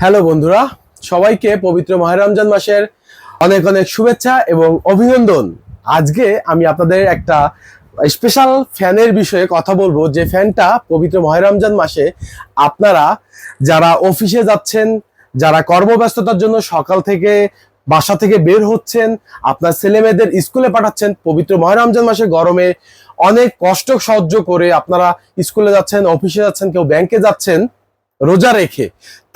Hello বন্ধুরা, সবাইকে পবিত্র মাহের রমজান মাসের অনেক অনেক শুভেচ্ছা এবং অভিনন্দন। আজকে আমি আপনাদের একটা স্পেশাল ফ্যানের বিষয়ে কথা বলব, যে ফ্যানটা পবিত্র মাহের রমজান মাসে আপনারা যারা অফিসে যাচ্ছেন, যারা কর্মব্যস্ততার জন্য সকাল থেকে বাসা থেকে বের হচ্ছেন, আপনার ছেলে মেয়েদের স্কুলে পাঠাচ্ছেন, পবিত্র মহান রমজান মাসে গরমে অনেক কষ্ট সহ্য করে আপনারা স্কুলে যাচ্ছেন, অফিসে যাচ্ছেন, কেউ ব্যাংকে যাচ্ছেন রোজা রেখে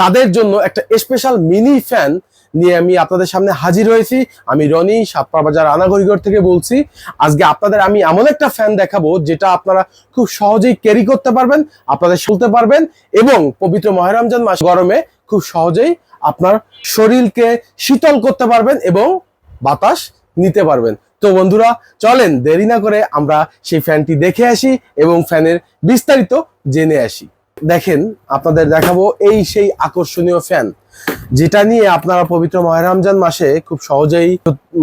তাদের জন্য একটা স্পেশাল মিনি ফ্যান নিয়ে আমি আপনাদের সামনে হাজির হয়েছি। আমি রনি সাতপা বাজার আনাগরিগড় থেকে বলছি। আজকে আপনাদের আমি এমন একটা ফ্যান দেখাবো যেটা আপনারা খুব সহজেই ক্যারি করতে পারবেন, আপনাদের শুনতে পারবেন এবং পবিত্র মহারমজান মাস গরমে খুব সহজেই আপনার শরীরকে শীতল করতে পারবেন এবং বাতাস নিতে পারবেন। তো বন্ধুরা, চলেন দেরি না করে আমরা সেই ফ্যানটি দেখে আসি এবং ফ্যানের বিস্তারিত জেনে আসি। দেখেন, আপনাদের দেখাবো এই সেই আকর্ষণীয় ফ্যান যেটা নিয়ে আপনারা পবিত্র মহের রমজান মাসে খুব সহজেই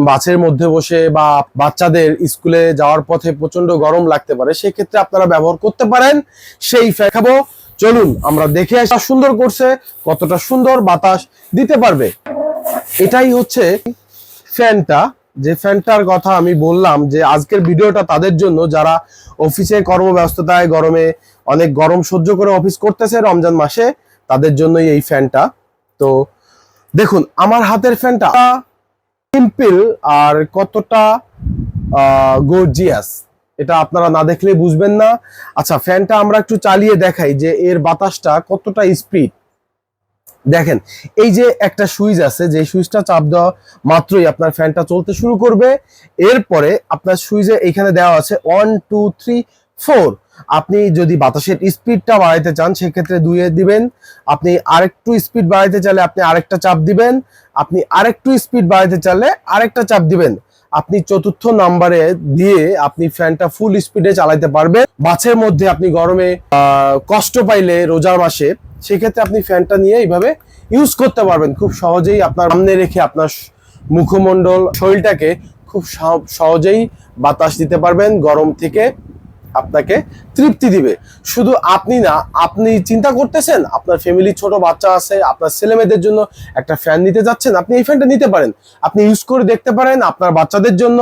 বাসের মধ্যে বসে বা বাচ্চাদের স্কুলে যাওয়ার পথে প্রচণ্ড গরম লাগতে পারে, সেক্ষেত্রে আপনারা ব্যবহার করতে পারেন সেই ফ্যাখাবো চলুন, আমরা দেখে আসা সুন্দর করছে, কতটা সুন্দর বাতাস দিতে পারবে। এটাই হচ্ছে ফ্যানটা যে ফ্যানটার কথা আমি বললাম যে আজকের ভিডিওটা তাদের জন্য, যারা অফিসে কর্মব্যস্ততায় গরমে অনেক গরম সহ্য করে অফিস করতেছে রমজান মাসে, তাদের জন্যই এই ফ্যানটা। তো দেখুন, আমার হাতের ফ্যানটা সিম্পল আর কতটা গর্জিয়াস এটা আপনারা না দেখলে বুঝবেন না। আচ্ছা ফ্যানটা আমরা একটু চালিয়ে দেখাই যে এর বাতাসটা কতটা স্পিড। দেখেন, এই যে একটা সুইচ আছে যে সুইচটা চাপ দেওয়া মাত্রই আপনার ফ্যানটা চলতে শুরু করবে। এরপরে আপনার সুইচে এখানে দেওয়া আছে ওয়ান টু থ্রি ফোর আপনি যদি বাতাসের স্পিডটা বাড়াইতে চান, সেক্ষেত্রে দুইয়ে দিবেন। আপনি আরেকটু স্পিড বাড়াইতে চাইলে আপনি আরেকটা চাপ দিবেন। আপনি আরেকটু স্পিড বাড়াইতে চাইলে আরেকটা চাপ দিবেন। আপনি চতুর্থ নাম্বারে দিয়ে আপনি ফ্যানটা ফুল স্পিডে চালাইতে পারবেন। বাসের মধ্যে আপনি গরমে কষ্ট পাইলে রোজার মাসে সেক্ষেত্রে আপনি ফ্যানটা নিয়ে এইভাবে ইউজ করতে পারবেন। খুব সহজেই আপনার সামনে রেখে আপনার মুখমণ্ডল শরীরটাকে খুব সহ- সহজেই বাতাস দিতে পারবেন গরম থেকে। আপনাকে তৃপ্তি দিবে। শুধু আপনি না, আপনি চিন্তা করতেছেন, আপনার ফ্যামিলি ছোট বাচ্চা আছে, আপনার ছেলে মেয়েদের জন্য একটা ফ্যান নিতে যাচ্ছেন, আপনি এই ফ্যানটা নিতে পারেন। আপনি ইউজ করে দেখতে পারেন আপনার বাচ্চাদের জন্য।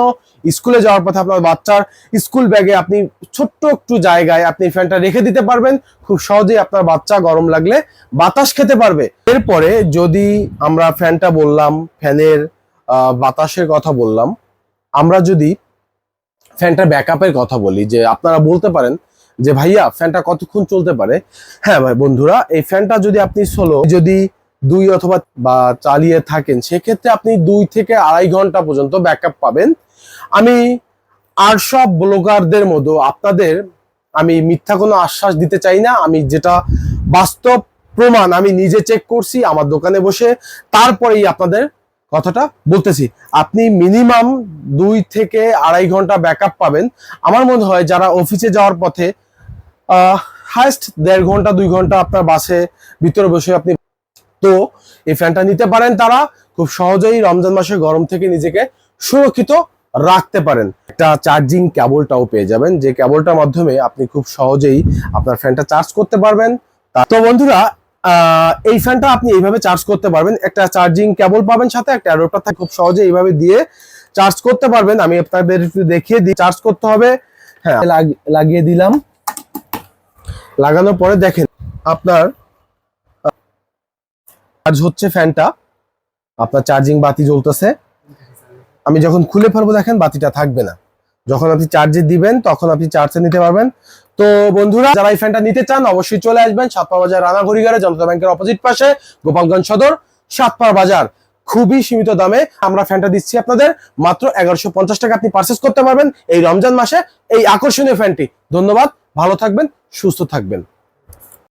স্কুলে যাওয়ার পথে আপনার বাচ্চার স্কুল ব্যাগে আপনি ছোট্ট একটু জায়গায় আপনি ফ্যানটা রেখে দিতে পারবেন। খুব সহজেই আপনার বাচ্চা গরম লাগলে বাতাস খেতে পারবে। এরপরে যদি আমরা ফ্যানটা বললাম ফ্যানের বাতাসের কথা বললাম, আমরা যদি ফ্যানটার ব্যাকআপের কথা বলি, যে আপনারা বলতে পারেন যে, ভাইয়া, ফ্যানটা কতক্ষণ চলতে পারে? হ্যাঁ ভাই, বন্ধুরা, এই ফ্যানটা যদি আপনি সোলো যদি দুই অথবা, বা চালিয়ে থাকেন, সেক্ষেত্রে আপনি দুই থেকে আড়াই ঘণ্টা পর্যন্ত ব্যাকআপ পাবেন। আমি আর সব ব্লগারদের মতো আপনাদের, আমি মিথ্যা কোনো আশ্বাস দিতে চাই না। আমি যেটা বাস্তব প্রমাণ আমি নিজে চেক করছি, আমার দোকানে বসে, তারপরেই আপনাদের কথাটা বলতেছি। আপনি মিনিমাম দুই থেকে আড়াই ঘণ্টা ব্যাকআপ পাবেন। আমার মনে হয় যারা অফিসে যাওয়ার পথে হাইস্ট দেড় ঘণ্টা, দুই ঘণ্টা আপনার বাসে ভিতরে বসে আপনি তো এই ফ্যানটা নিতে পারেন তারা। খুব সহজেই রমজান মাসে গরম থেকে নিজেকে সুরক্ষিত রাখতে পারেন। একটা চার্জিং কেবলটাও পেয়ে যাবেন। যে কেবলটার মাধ্যমে আপনি খুব সহজেই আপনার ফ্যানটা চার্জ করতে পারবেন। তা- বন্ধুরা এই ফ্যানটা আপনি এইভাবে চার্জ করতে পারবেন। একটা চার্জিং কেবল পাবেন সাথে, একটা অ্যাডাপ্টার থাকে, খুব সহজে এইভাবে দিয়ে চার্জ করতে পারবেন। আমি আপনাদের একটু দেখিয়ে দিই চার্জ করতে হবে। হ্যাঁ লাগ- লাগিয়ে দিলাম। লাগানোর পরে দেখেন, আপনার চার্জ হচ্ছে ফ্যানটা আপনার চার্জিং বাতি জ্বলতেছে। আমি যখন খুলে ফেলব, দেখেন বাতিটা থাকবে না। যখন আপনি চার্জে দিবেন, তখন আপনি চার্জে নিতে পারবেন। তো বন্ধুরা, যারা এই ফ্যানটা নিতে চান, অবশ্যই চলে আসবেন সাতপা বাজার রানা ঘড়িঘরে, জনতা ব্যাংকের অপোজিট পাশে, গোপালগঞ্জ সদর সাতপা বাজার। খুবই সীমিত দামে আমরা ফ্যানটা দিচ্ছি আপনাদের। মাত্র এগারোশো পঞ্চাশ টাকা আপনি পারচেস করতে পারবেন এই রমজান মাসে এই আকর্ষণীয় ফ্যানটি ধন্যবাদ, ভালো থাকবেন, সুস্থ থাকবেন।